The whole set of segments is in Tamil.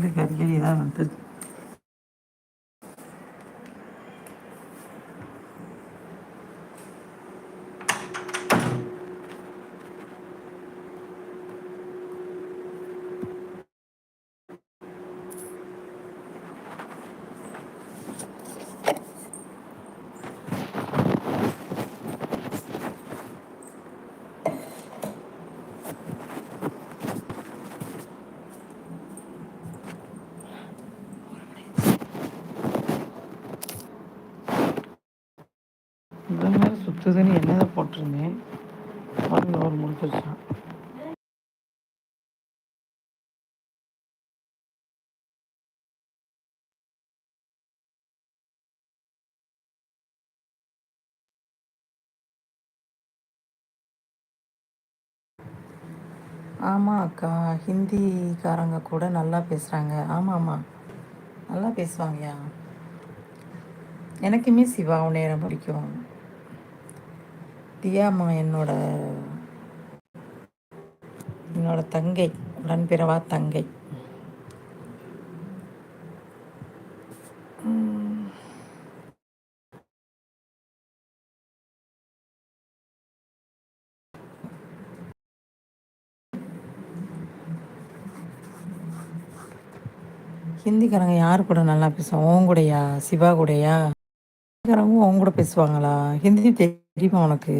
那个给你那么多 மாதிரி சுற்றுதுன்னு என்னதை போட்டிருந்தேன் பாருங்க ஒரு முடிச்சிருச்சான் ஆமாம் அக்கா. ஹிந்திக்காரங்க கூட நல்லா பேசுகிறாங்க ஆமாம் ஆமாம் நல்லா பேசுவாங்கயா? எனக்குமே சிவா நேரம் பிடிக்கும். தியாம்மா என்னோட என்னோட தங்கை உடன்பிறவா தங்கை. ஹிந்திக்காரங்க யார் கூட நல்லா பேசுவோம் உன் சிவா கூடையா? ஹிந்திக்காரங்க அவங்க கூட பேசுவாங்களா? ஹிந்தி தெரியுமா உனக்கு?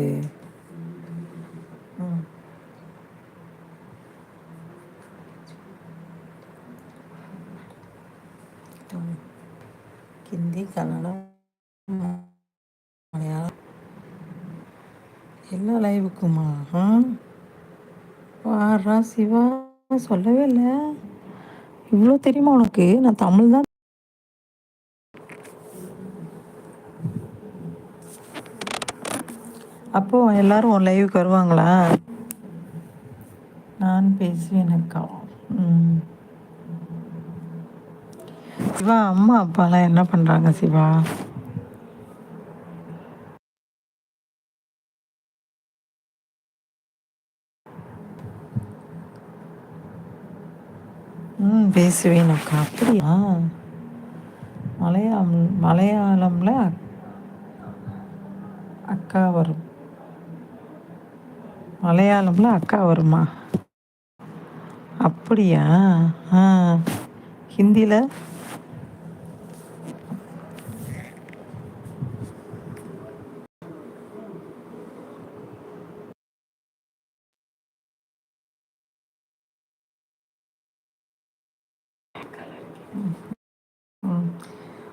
ஹிந்தி கன்னடம் மலையாளம். எல்லா லைவுக்குமா? வாரா சிவா சொல்லவே இல்லை. இவ்வளோ தெரியுமா உனக்கு? நான் தமிழ் தான் அப்போ எல்லாரும் உன் லைவுக்கு வருவாங்களா? நான் பேசுவேன் அக்கா. சிவா அம்மா அப்பாலாம் என்ன பண்ணுறாங்க சிவா? ம் பேசுவேன் அக்கா. அப்படியா? மலையாளம் மலையாளம்ல அக்கா வரும். மலையாளம்ல அக்கா வருமா? அப்படியா? ஆ. ஹிந்தியில்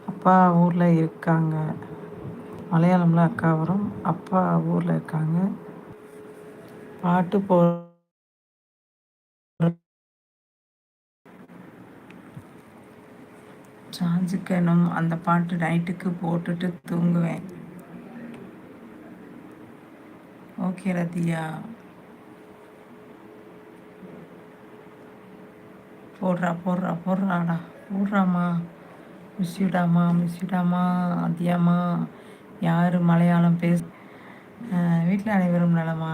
அப்பா ஊரில் இருக்காங்க. மலையாளம்ல அக்கா வரும். அப்பா ஊரில் இருக்காங்க. பாட்டு போ சாஞ்சுக்கணும். அந்த பாட்டு நைட்டுக்கு போட்டுட்டு தூங்குவேன். ஓகே ரத்தியா போடுறா போடுறா போடுறாடா. போடுறாமா மிஸ்யூடாமா மிஸ்யூடாமா அதியாமா யார் மலையாளம் பேச வீட்டில் அனைவரும் நலமா?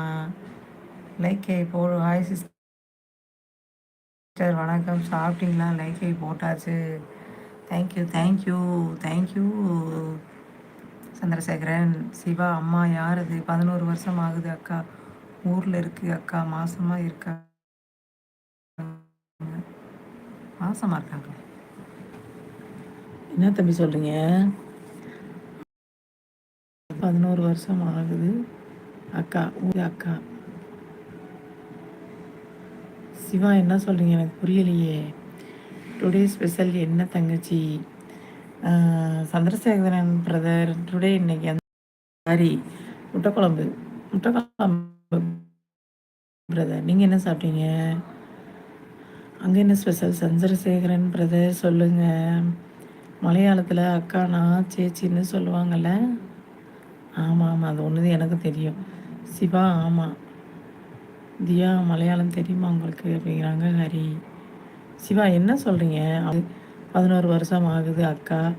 லைக்கை போடு. ஹாய் சிஸ்டர் வணக்கம். சாப்பிட்டீங்களா? லைக்கை போட்டாச்சு. Thank you thank you thank you Chandrasekaran Siva அம்மா யார் அது பதினோரு வருஷம் ஆகுது அக்கா. ஊரில் இருக்கு அக்கா. மாசமாக இருக்கா? மாசமாக இருக்காங்க. என்ன தம்பி சொல்கிறீங்க பதினோரு வருஷம் ஆகுது அக்கா. ஊர் அக்கா. சிவா என்ன சொல்கிறீங்க எனக்கு புரியலையே. டுடே ஸ்பெஷல் என்ன தங்கச்சி? சந்திரசேகரன் பிரதர் டுடே இன்னைக்கு அந்த சாரி முட்டைக்குழம்பு முட்டைக்குழம்பு பிரதர் நீங்கள் என்ன சாப்பிட்டீங்க? அங்கே என்ன ஸ்பெஷல் சந்திரசேகரன் பிரதர் சொல்லுங்கள் மலையாளத்தில் அக்கானா சேச்சின்னு சொல்லுவாங்கள்ல ஆமாம் ஆமாம் அது ஒன்று எனக்கு தெரியும். சிவா ஆமாம் தியா மலையாளம் தெரியுமா உங்களுக்கு அப்படிங்கிறாங்க ஹரி. சிவா என்ன சொல்கிறீங்க அது பதினோரு வருஷம் ஆகுது அக்கா.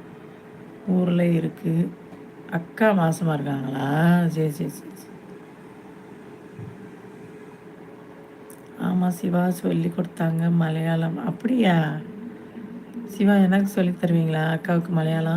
ஊரில் இருக்குது அக்கா மாதமாக இருக்காங்களா? சரி சரி சரி சரி. ஆமாம் சிவா சொல்லி கொடுத்தாங்க மலையாளம். அப்படியா? சிவா எனக்கு சொல்லித் தருவீங்களா அக்காவுக்கு மலையாளம்?